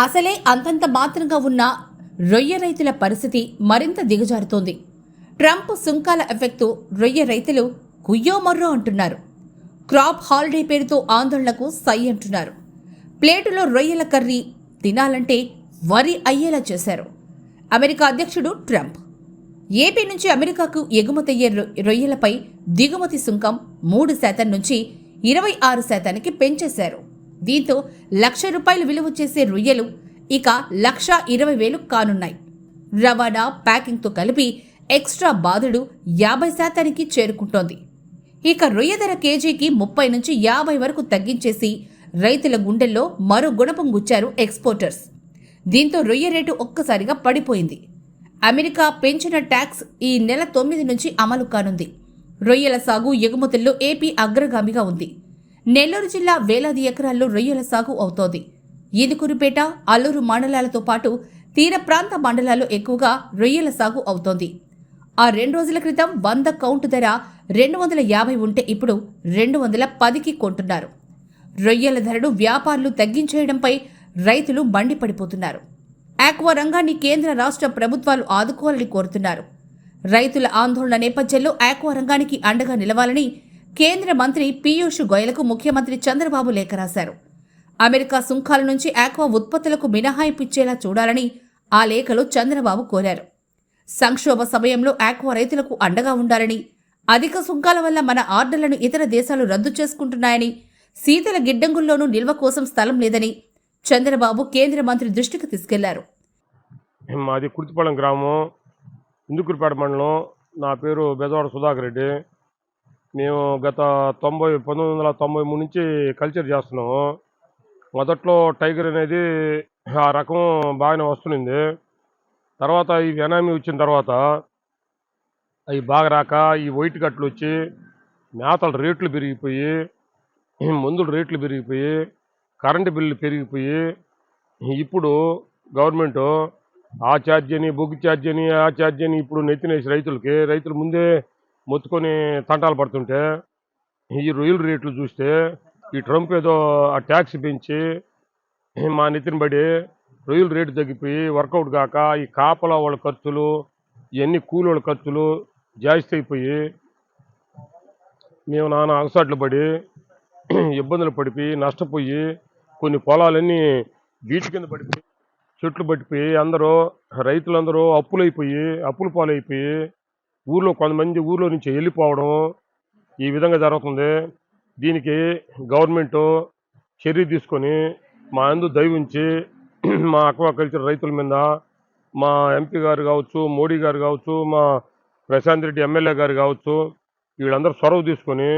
అసలే అంతంత మాత్రంగా ఉన్న రొయ్య రైతుల పరిస్థితి మరింత దిగజారుతోంది. ట్రంప్ సుంకాల ఎఫెక్టు రొయ్య రైతులు కుయ్యో మర్రో అంటున్నారు. క్రాప్ హాలిడే పేరుతో ఆందోళనకు సై అంటున్నారు. ప్లేటులో రొయ్యల కర్రీ తినాలంటే వరి అయ్యేలా చేశారు. అమెరికా అధ్యక్షుడు ట్రంప్. ఏపీ నుంచి అమెరికాకు ఎగుమతయ్యే రొయ్యలపై దిగుమతి సుంకం మూడు శాతం నుంచి ఇరవై ఆరు శాతానికి పెంచేశారు. దీంతో లక్ష రూపాయలు విలువ చేసే రొయ్యలు ఇక లక్ష ఇరవై వేలు కానున్నాయి. రవాణా ప్యాకింగ్తో కలిపి ఎక్స్ట్రా బాధుడు యాభై శాతానికి చేరుకుంటోంది. ఇక రొయ్య ధర కేజీకి ముప్పై నుంచి యాభై వరకు తగ్గించేసి రైతుల గుండెల్లో మరో గుణపం గుచ్చారు ఎక్స్పోర్టర్స్. దీంతో రొయ్య రేటు ఒక్కసారిగా పడిపోయింది. అమెరికా పెంచిన ట్యాక్స్ ఈ నెల తొమ్మిది నుంచి అమలు కానుంది. రొయ్యల సాగు ఎగుమతుల్లో ఏపీ అగ్రగామిగా ఉంది. నెల్లూరు జిల్లా వేలాది ఎకరాల్లో రొయ్యల సాగు అవుతోంది. ఈదుకురుపేట అల్లూరు మండలాలతో పాటు తీర ప్రాంత మండలాల్లో ఎక్కువగా రొయ్యల సాగు అవుతోంది. ఆ రెండు రోజుల క్రితం వంద కౌంట్ ధర రెండు వందల యాభై ఉంటే ఇప్పుడు రెండు వందల పదికి కొంటున్నారు. రొయ్యల ధరను వ్యాపారులు తగ్గించేయడంపై రైతులు మండిపడిపోతున్నారు. ఆక్వా రంగాన్ని కేంద్ర రాష్ట్ర ప్రభుత్వాలు ఆదుకోవాలని కోరుతున్నారు. రైతుల ఆందోళన నేపథ్యంలో ఆక్వా రంగానికి అండగా నిలవాలని కేంద్ర మంత్రి పీయూష్ గోయలకు ముఖ్యమంత్రి చంద్రబాబు లేఖ రాశారు. అమెరికా సుంకాల నుంచి ఆక్వా ఉత్పత్తులకు మినహాయింపు ఇచ్చేలా చూడాలని ఆ లేఖలో చంద్రబాబు కోరారు. సంక్షోభ సమయంలో ఆక్వా రైతులకు అండగా ఉండాలని అధిక సుంకాల వల్ల మన ఆర్డర్లను ఇతర దేశాలు రద్దు చేసుకుంటున్నాయని శీతల గిడ్డంగుల్లోనూ నిల్వ కోసం స్థలం లేదని చంద్రబాబు కేంద్ర మంత్రి దృష్టికి తీసుకెళ్ళారు. మాది కుర్తిపాలెం గ్రామం ఇందుకురిపేట మండలం. నా పేరు బెజవాడ సుధాకర్ రెడ్డి. మేము గత తొంభై పంతొమ్మిది వందల తొంభై మూడు నుంచి కల్చర్ చేస్తున్నాము. మొదట్లో టైగర్ అనేది ఆ రకం బాగానే వస్తుంది తర్వాత ఈ ఎనామీ వచ్చిన తర్వాత అవి బాగా రాక ఈ వైట్ కట్లు వచ్చి మేతల రేట్లు పెరిగిపోయి మందుల రేట్లు పెరిగిపోయి కరెంటు బిల్లు పెరిగిపోయి ఇప్పుడు గవర్నమెంటు ఆ ఛార్జ్ అని బొగ్గు ఛార్జ్ అని ఆ ఛార్జ్ అని ఇప్పుడు నెత్తినేసి రైతులకి రైతులు ముందే మొత్తుకొని తంటాలు పడుతుంటే ఈ రొయ్యల రేట్లు చూస్తే ఈ ట్రంప్ ఏదో ఆ ట్యాక్స్ పెంచి మా నెత్తిన బడి రొయ్యల రేటు తగ్గిపోయి వర్కౌట్ కాక ఈ కాపల వాళ్ళ ఖర్చులు ఇవన్నీ కూలోళ్ళ ఖర్చులు జాస్తి అయిపోయి మేము నాన్న అగసాట్లు పడి ఇబ్బందులు పడిపోయి నష్టపోయి కొన్ని పొలాలన్నీ బీచ్ కింద పడిపోయి చెట్లు పడిపోయి అందరూ రైతులందరూ అప్పులైపోయి అప్పుల పాలైపోయి ఊర్లో కొంతమంది ఊర్లో నుంచి వెళ్ళిపోవడం ఈ విధంగా జరుగుతుంది. దీనికి గవర్నమెంటు చర్య తీసుకొని మా అందు దయ మా అక్వాకల్చర్ రైతుల మీద మా ఎంపీ గారు కావచ్చు మోడీ గారు కావచ్చు మా ప్రశాంత్ రెడ్డి ఎమ్మెల్యే గారు కావచ్చు వీళ్ళందరూ చొరవ తీసుకొని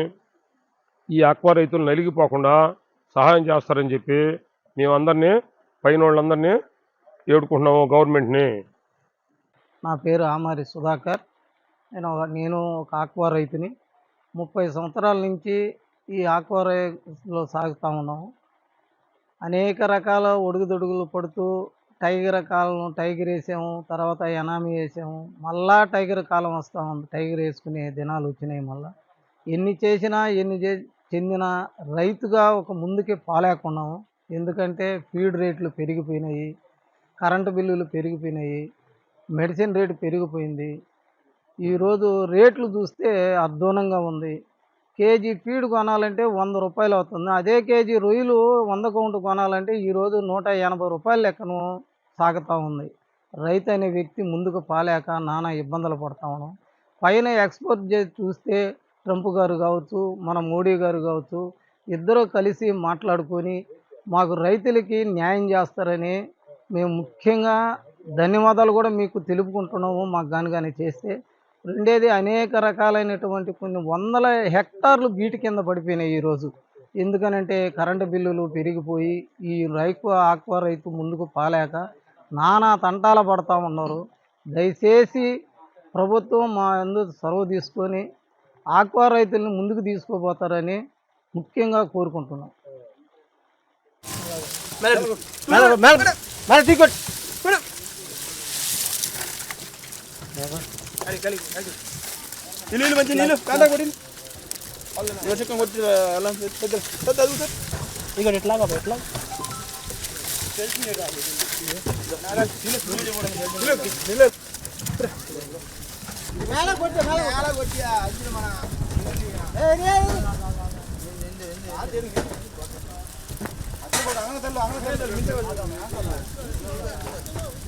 ఈ ఆక్వా రైతులు నలిగిపోకుండా సహాయం చేస్తారని చెప్పి మేమందరినీ పైన వాళ్ళందరినీ ఏడుకుంటున్నాము గవర్నమెంట్ని. నా పేరు ఆమారి సుధాకర్. నేను ఒక- నేను ఒక ఆక్వా రైతుని. ముప్పై సంవత్సరాల నుంచి ఈ ఆక్వా రైలో సాగుతూ ఉన్నాము. అనేక రకాల ఒడుగుదొడుగులు పడుతూ టైగర్ కాలం టైగర్ వేసాము. తర్వాత ఎనామి వేసాము. మళ్ళా టైగర్ కాలం వస్తూ ఉంది. టైగర్ వేసుకునే దినాలు వచ్చినాయి మళ్ళా. ఎన్ని చేసినా ఎన్ని చే చెందిన రైతుగా ఒక ముందుకే పాలేకున్నాము. ఎందుకంటే ఫీడ్ రేట్లు పెరిగిపోయినాయి. కరెంటు బిల్లులు పెరిగిపోయినాయి. మెడిసిన్ రేటు పెరిగిపోయింది. ఈరోజు రేట్లు చూస్తే అధ్వానంగా ఉంది. కేజీ ఫీడ్ కొనాలంటే వంద రూపాయలు అవుతుంది. అదే కేజీ రొయ్యలు వంద కౌంటు కొనాలంటే ఈరోజు నూట ఎనభై రూపాయల లెక్కను సాగుతూ ఉంది. రైతు అనే వ్యక్తి ముందుకు పాలేక నానా ఇబ్బందులు పడతా ఉన్నాం. పైన ఎక్స్పోర్ట్ చేసి చూస్తే ట్రంప్ గారు కావచ్చు మన మోడీ గారు కావచ్చు ఇద్దరు కలిసి మాట్లాడుకొని మాకు రైతులకి న్యాయం చేస్తారని మేము ముఖ్యంగా ధన్యవాదాలు కూడా మీకు తెలుపుకుంటున్నాము. మాకు కానీ కానీ చేస్తే రెండేది అనేక రకాలైనటువంటి కొన్ని వందల హెక్టార్లు బీటి కింద పడిపోయినాయి ఈరోజు ఎందుకనంటే కరెంటు బిల్లులు పెరిగిపోయి ఈ రైతు ఆక్వా రైతు ముందుకు పాలేక నానా తంటాల పడతా ఉన్నారు దయచేసి ప్రభుత్వం మా అందు చొరవ తీసుకొని ఆక్వా రైతుల్ని ముందుకు తీసుకోబోతారని ముఖ్యంగా కోరుకుంటున్నాం నీళ్ళు మంచి నీళ్ళు కాంటా కొట్టింది వర్షకం కొట్టి అలా పెద్ద పెద్ద అదుగుతారు ఇక్కడ ఎట్లా బాబా ఎట్లా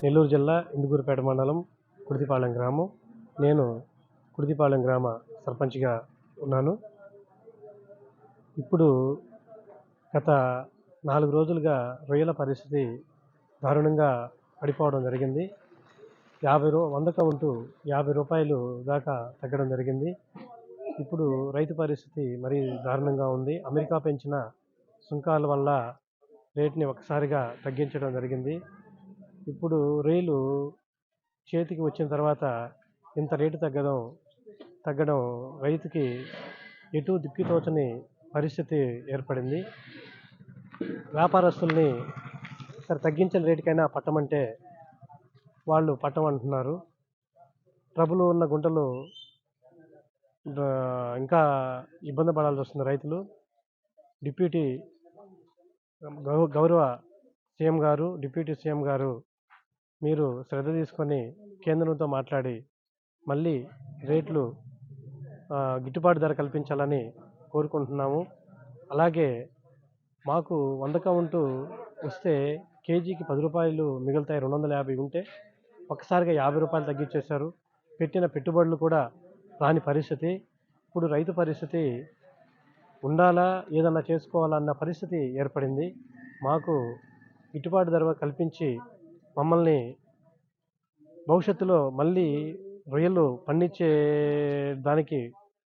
నెల్లూరు జిల్లా ఇందుకూరుపేట మండలం కుడితిపాలెం గ్రామం. నేను కుడిదిపాలెం గ్రామ సర్పంచ్గా ఉన్నాను. ఇప్పుడు గత నాలుగు రోజులుగా రొయ్యల పరిస్థితి దారుణంగా పడిపోవడం జరిగింది. యాభై రూ వందక ఉంటూ యాభై రూపాయలు దాకా తగ్గడం జరిగింది. ఇప్పుడు రైతు పరిస్థితి మరీ దారుణంగా ఉంది. అమెరికా పెంచిన సుంకాల వల్ల రేట్ని ఒకసారిగా తగ్గించడం జరిగింది. ఇప్పుడు రొయ్యలు చేతికి వచ్చిన తర్వాత ఇంత రేటు తగ్గడం తగ్గడం రైతుకి ఎటు దిక్కుతోచని పరిస్థితి ఏర్పడింది. వ్యాపారస్తుల్ని సరే తగ్గించిన రేటుకైనా పట్టమంటే వాళ్ళు పట్టమంటున్నారు. ట్రబుల్ ఉన్న గుంటలు ఇంకా ఇబ్బంది పడాల్సి వస్తుంది రైతులు. డిప్యూటీ గౌ- గౌరవ సీఎం గారు డిప్యూటీ సీఎం గారు మీరు శ్రద్ధ తీసుకొని కేంద్రంతో మాట్లాడి మళ్ళీ రేట్లు గిట్టుబాటు ధర కల్పించాలని కోరుకుంటున్నాము. అలాగే మాకు వంద కౌంటు వస్తే కేజీకి పది రూపాయలు మిగులుతాయి. రెండు వందల యాభై ఉంటే ఒక్కసారిగా యాభై రూపాయలు తగ్గించేశారు. పెట్టిన పెట్టుబడులు కూడా రాని పరిస్థితి. ఇప్పుడు రైతు పరిస్థితి ఉండాలా ఏదన్నా చేసుకోవాలన్న పరిస్థితి ఏర్పడింది. మాకు గిట్టుబాటు ధర కల్పించి మమ్మల్ని భవిష్యత్తులో మళ్ళీ రొయ్యలు పండించే దానికి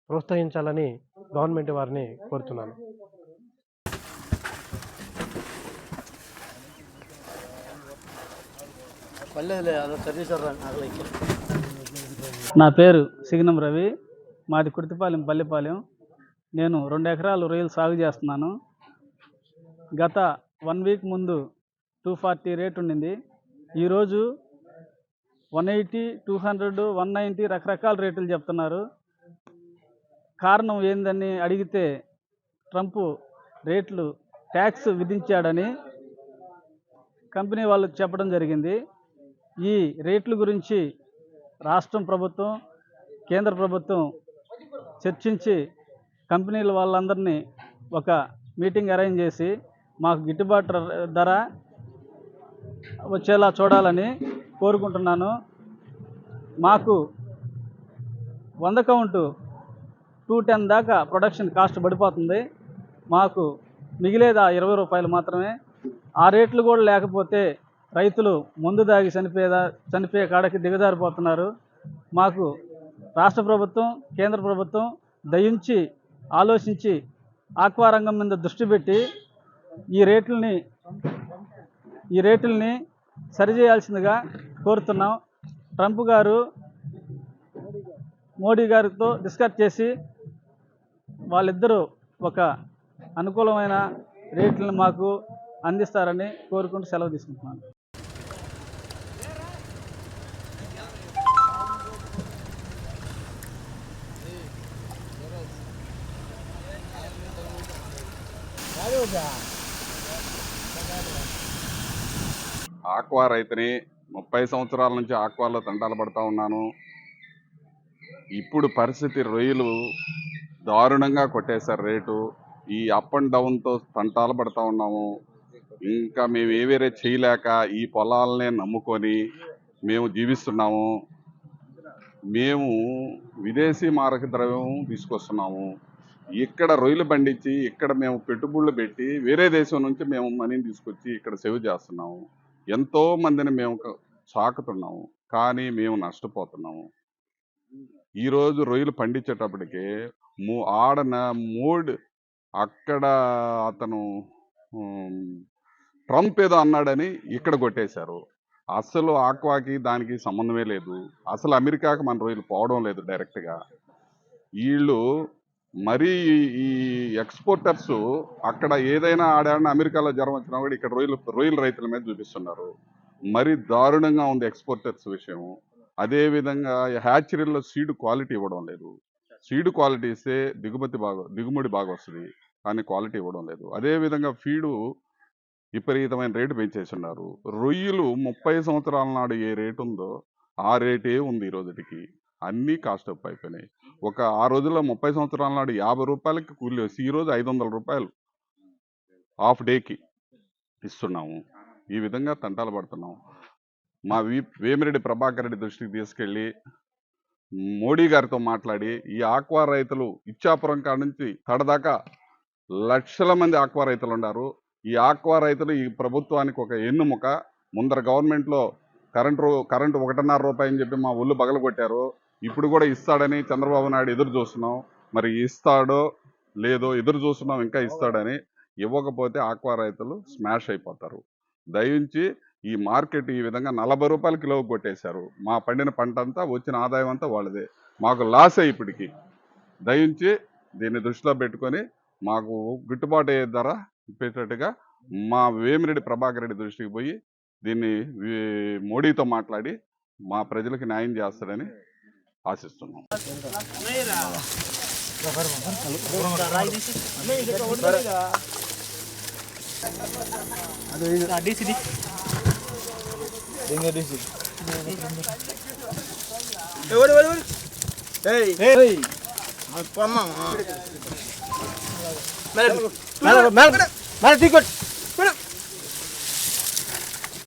ప్రోత్సహించాలని గవర్నమెంట్ వారిని కోరుతున్నాను. నా పేరు సిగ్నం రవి మాది కుర్తిపాలెం పల్లెపాలెం నేను రెండు ఎకరాలు రొయ్యలు సాగు చేస్తున్నాను. గత వన్ వీక్ ముందు టూ ఫార్టీ రేట్ ఉండింది. ఈరోజు one eighty two hundred one ninety రకరకాల రేట్లు చెప్తున్నారు. కారణం ఏందని అడిగితే ట్రంప్ రేట్లు ట్యాక్స్ విధించాడని కంపెనీ వాళ్ళు చెప్పడం జరిగింది. ఈ రేట్ల గురించి రాష్ట్రం ప్రభుత్వం కేంద్ర ప్రభుత్వం చర్చించి కంపెనీల వాళ్ళందరినీ ఒక మీటింగ్ అరేంజ్ చేసి మాకు గిట్టుబాటు ధర వచ్చేలా చూడాలని కోరుకుంటున్నాను. మాకు వంద కౌంటు టూ టెన్ దాకా ప్రొడక్షన్ కాస్ట్ పడిపోతుంది. మాకు మిగిలేదా ఆ ఇరవై రూపాయలు మాత్రమే. ఆ రేట్లు కూడా లేకపోతే రైతులు ముందు దాగి చనిపోయేదా చనిపోయే కాడకి దిగజారిపోతున్నారు. మాకు రాష్ట్ర ప్రభుత్వం కేంద్ర ప్రభుత్వం దయించి ఆలోచించి ఆక్వా రంగం మీద దృష్టి పెట్టి ఈ రేట్లని ఈ రేట్లని సరిచేయాల్సిందిగా కోరుతున్నాం. ట్రంప్ గారు మోడీ గారితో డిస్కస్ చేసి వాళ్ళిద్దరూ ఒక అనుకూలమైన రేట్లను మాకు అందిస్తారని కోరుకుంటూ సెలవు తీసుకుంటున్నాను. ఆక్వా రైతుని ముప్పై సంవత్సరాల నుంచి ఆక్వాలో తంటాలు పడతా ఉన్నాను. ఇప్పుడు పరిస్థితి రొయ్యలు దారుణంగా కొట్టేశారు రేటు. ఈ అప్ అండ్ డౌన్తో తంటాలు పడతా ఉన్నాము. ఇంకా మేము ఏ వేరే చేయలేక ఈ పొలాలనే నమ్ముకొని మేము జీవిస్తున్నాము. మేము విదేశీ మారక ద్రవ్యం తీసుకొస్తున్నాము. ఇక్కడ రొయ్యలు పండించి ఇక్కడ మేము పెట్టుబడులు పెట్టి వేరే దేశం నుంచి మేము మనీని తీసుకొచ్చి ఇక్కడ సేవ్ చేస్తున్నాము. ఎంతో మందిని మేము సాకుతున్నాము కానీ మేము నష్టపోతున్నాము. ఈరోజు రొయ్యలు పండించేటప్పటికి మూ ఆడన మూడ్ అక్కడ అతను ట్రంప్ ఏదో అన్నాడని ఇక్కడ కొట్టేశారు. అసలు ఆక్వాకి దానికి సంబంధమే లేదు. అసలు అమెరికాకి మన రొయ్యలు పోవడం లేదు డైరెక్ట్గా. వీళ్ళు మరీ ఈ ఎక్స్పోర్టర్స్ అక్కడ ఏదైనా ఆడాడిన అమెరికాలో జ్వరం వచ్చినా కూడా ఇక్కడ రొయ్యలు రొయ్యల రైతుల మీద చూపిస్తున్నారు. మరి దారుణంగా ఉంది ఎక్స్పోర్టర్స్ విషయము అదేవిధంగా హ్యాచరీల్లో హ్యాచరీలో సీడ్ క్వాలిటీ ఇవ్వడం లేదు. సీడ్ క్వాలిటీ ఇస్తే దిగుమతి బాగా దిగుబడి బాగా వస్తుంది. కానీ క్వాలిటీ ఇవ్వడం లేదు. అదేవిధంగా ఫీడు విపరీతమైన రేటు పెంచేస్తున్నారు. రొయ్యలు ముప్పై సంవత్సరాల నాడు ఏ రేటు ఉందో ఆ రేటే ఉంది ఈ రోజుటికి. అన్నీ కాస్ట్ అప్ అయిపోయినాయి. ఒక ఆ రోజుల్లో ముప్పై సంవత్సరాల నాడు యాభై రూపాయలకి కూలి వేసి ఈరోజు ఐదు వందల రూపాయలు హాఫ్ డేకి ఇస్తున్నాము. ఈ విధంగా తంటాలు పడుతున్నాము. మా వి వేమిరెడ్డి ప్రభాకర్ రెడ్డి దృష్టికి తీసుకెళ్ళి మోడీ గారితో మాట్లాడి ఈ ఆక్వా రైతులు ఇచ్చాపురం కాడ నుంచి తడదాకా లక్షల మంది ఆక్వా రైతులు ఉన్నారు. ఈ ఆక్వా రైతులు ఈ ప్రభుత్వానికి ఒక ఎన్నుముక. ముందర గవర్నమెంట్లో కరెంటు కరెంటు ఒకటిన్నర రూపాయని చెప్పి మా ఒళ్ళు పగలగొట్టారు ఇప్పుడు కూడా ఇస్తాడని చంద్రబాబు నాయుడు ఎదురు చూస్తున్నాం. మరి ఇస్తాడో లేదో ఎదురు చూస్తున్నాం ఇంకా ఇస్తాడని ఇవ్వకపోతే ఆక్వా రైతులు స్మాష్ అయిపోతారు. దయించి ఈ మార్కెట్ ఈ విధంగా నలభై రూపాయల కిలో కొట్టేశారు. మా పండిన పంట అంతా వచ్చిన ఆదాయం అంతా వాళ్ళదే. మాకు లాసే ఇప్పటికి. దయించి దీన్ని దృష్టిలో పెట్టుకొని మాకు గిట్టుబాటు అయ్యే ధర ఇప్పేటట్టుగా మా వేమిరెడ్డి ప్రభాకర్ రెడ్డి దృష్టికి పోయి దీన్ని మోడీతో మాట్లాడి మా ప్రజలకు న్యాయం చేస్తాడని ఆశిస్తున్నాం. మేడం. Madam madam ticket